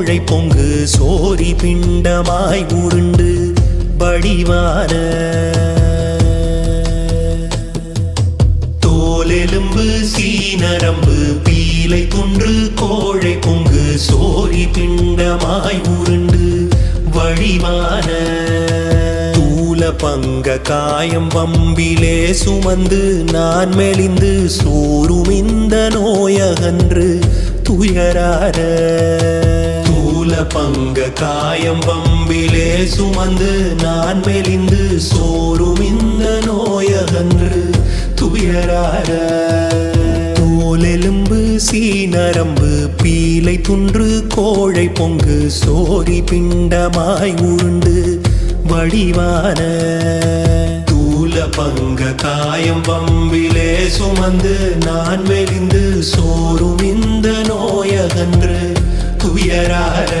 கோழை பொங்கு சோரி பிண்டமாய் உருண்டு வடிவான. தோலெலும்பு சீனரம்பு பீலை குன்று கோழை பொங்கு சோரி பிண்டமாய் உருண்டு வழிவான தூல பங்க காயம் வம்பிலே சுமந்து நான் மெலிந்து சோறும் நோயகன்று துயரார தூல பங்க காயம் பம்பிலே சுமந்து நான் மெலிந்து சோறும் இந்த நோயகன்று துயராக. தோலெலும்பு சீனரம்பு பீலை துன்று கோழை பொங்கு சோரி பிண்டமாய் உருண்டு வடிவான. தூல பங்க காயம் பம்பிலே சுமந்து நான் மெலிந்து சோறும் இந்த நோயகன்று துயரார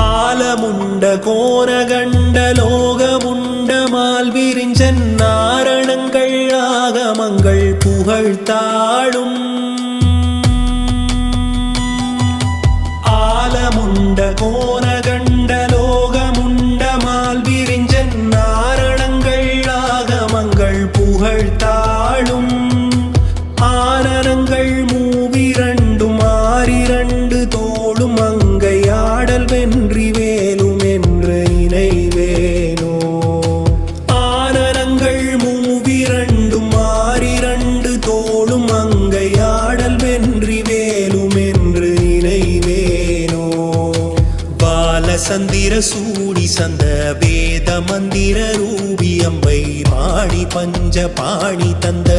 ஆலமுண்ட கோரகண்ட லோகமுண்ட மால்விரிஞ்சன் நாரணங்கள் ஆகமங்கள் புகழ்த்தாளும். காலமுண்ட கோண வீரரூபி அம்பை பாணி பஞ்ச பாணி தந்த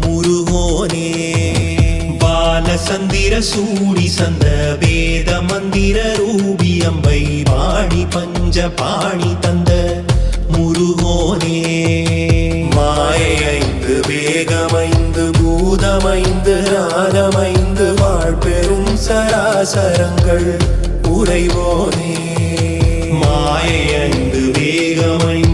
முருகோனே. பாலசந்திர சூடி சந்த வேத மந்திர ரூபி அம்பை பாணி பஞ்ச பாணி தந்த முருகோனே. மாயைந்து வேகமைந்து பூதமைந்து ராகமைந்து வாழ்பெரும் சராசரங்கள் உறைவோனே. மாயை ஐந்து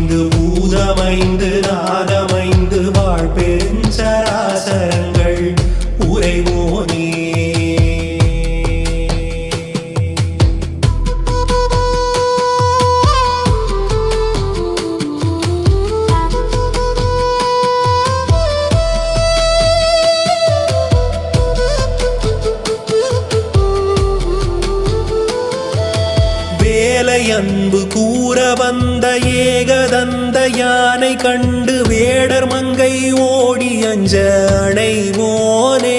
வந்த ஏகதந்த யானை கண்டு வேடர் மங்கை ஓடி அஞ்ச அணைவோனே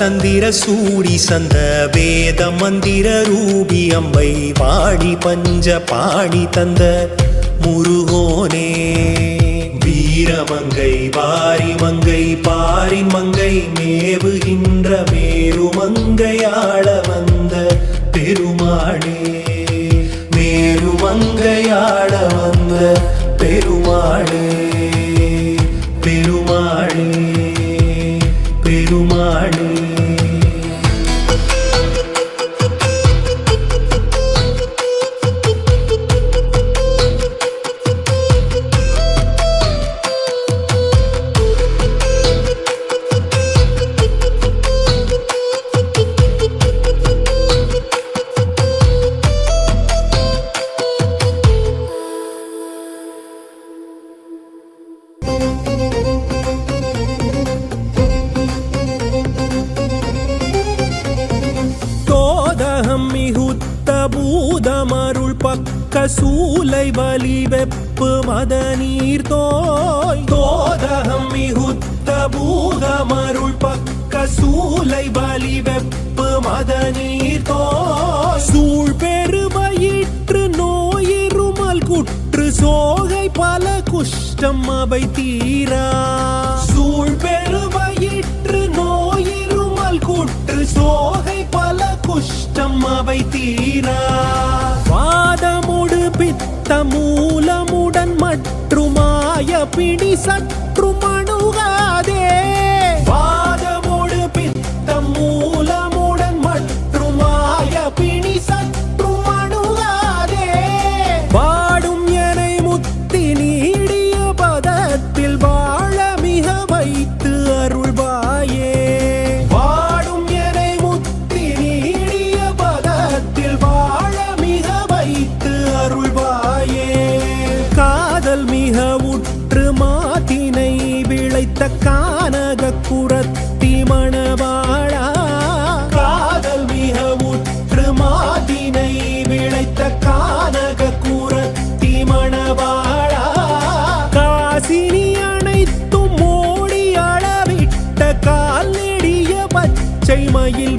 சந்திர சூடி சந்த வேத மந்திர ரூபி அம்பை பாடி பஞ்ச பாடி தந்த முருகோனே. வீரமங்கை வாரிமங்கை மங்கை மங்கை மேவுகின்ற மேருமங்கையாள வந்த பெருமாளே மேருமங்கையாள வந்த மிகுத்த பூதமருள் பக்க சூலை வலி வெப்பு மத நீர் தோய். தோதகம் மிகுத்த பூதமருள் பக்க சூலை வலி வெப்பு மத நீர் தோய். சூழ் பெருமையிற்று நோயிருமல் குற்று சோகை பல குஷ்டம் அவை தீரா. சூழ் பெருமையிற்று நோயிருமல் குற்று சோகை ஆத்மாவை தீரா. வாதமுடு பித்த மூலமுடன் மற்றுமாய பிடி சற்றும் கானக குரத்தி மணவாழா காதல் மிக உற்று மாதினை விளைத்த கானக குரத்தி மணவாழா காசினி அனைத்தும் மோடி அளவிட்ட கால் நெடிய பச்சை மயில்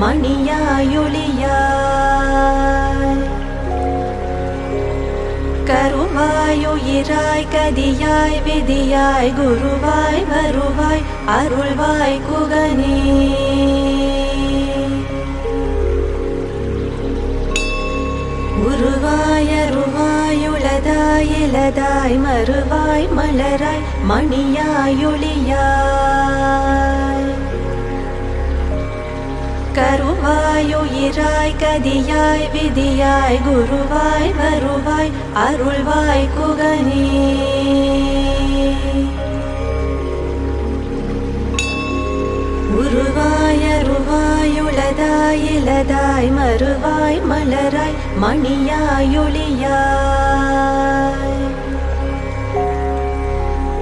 மலராய் கருவாயுயிராய் கதியாய் விதியாய் குருவாய் வருவாய் அருள்வாய் குகனே. உருவாய் அருவாய் உளதாய் இலதாய் மறுவாய் மலராய் மணியாய் ஒளியாய் கருவாய் கதியாய் விதியாய் குருவாய் வருவாய் அருள்வாய் குகனே. உருவாயருவாயுளதாய் இலதாய் மறுவாய் மலராய் மணியாய்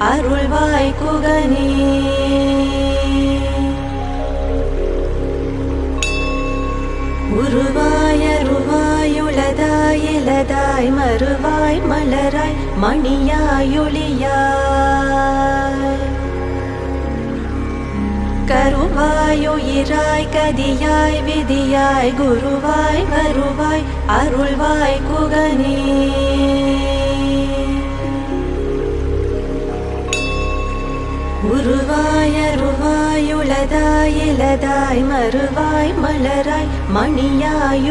அருள்வாய் குகனே. உருவாயருவாயுளதாய் இலதாய் மறுவாய் மலராய் மணியாய் கருவாயுயிராய் கதியாய் விதியாய் குருவாய் வருவாய் அருள்வாய் குகனே. உருவாயருவாயுளதாய் அருவாய் இலதாய் மறுவாய் மலராய் மணியாய்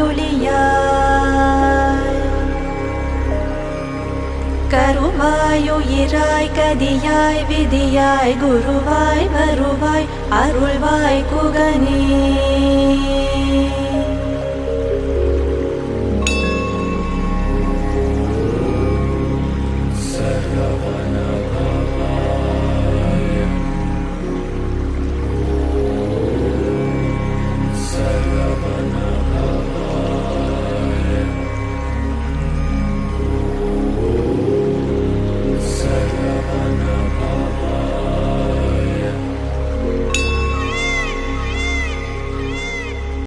கருவாயுயிராய் கதியாய் விதியாய் குருவாய் வருவாய் அருள்வாய் குகனே.